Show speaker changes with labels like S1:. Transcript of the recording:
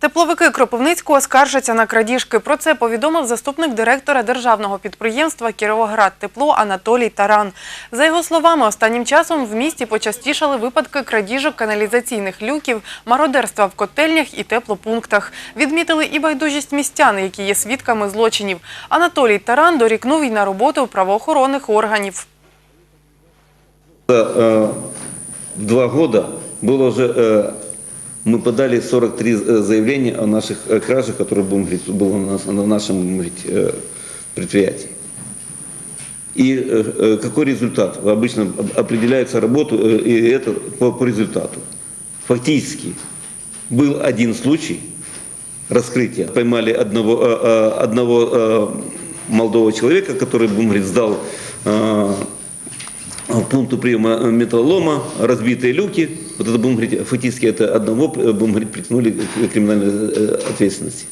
S1: Тепловики Кропивницького скаржаться на крадіжки. Про це повідомив заступник директора державного підприємства Кіровоград Тепло Анатолій Таран. За його словами, останнім часом в місті почастішали випадки крадіжок каналізаційних люків, мародерства в котельнях і теплопунктах. Відмітили і байдужість містян, які є свідками злочинів. Анатолій Таран дорікнув і на роботу правоохоронних органів.
S2: За э, два года было уже, э, мы подали 43 э, заявления о наших э, кражах, которые будем было на нашем э, предприятии. И какой результат? Обычно об- определяется работу, и это по, по результату. Фактически был один случай раскрытия. Поймали одного, одного молодого человека, который, будем говорить, сдал пункту приема металлолома, разбитые люки. Вот это, будем говорить, фактически это одного, э, будем говорить, притянули к криминальной э, ответственности.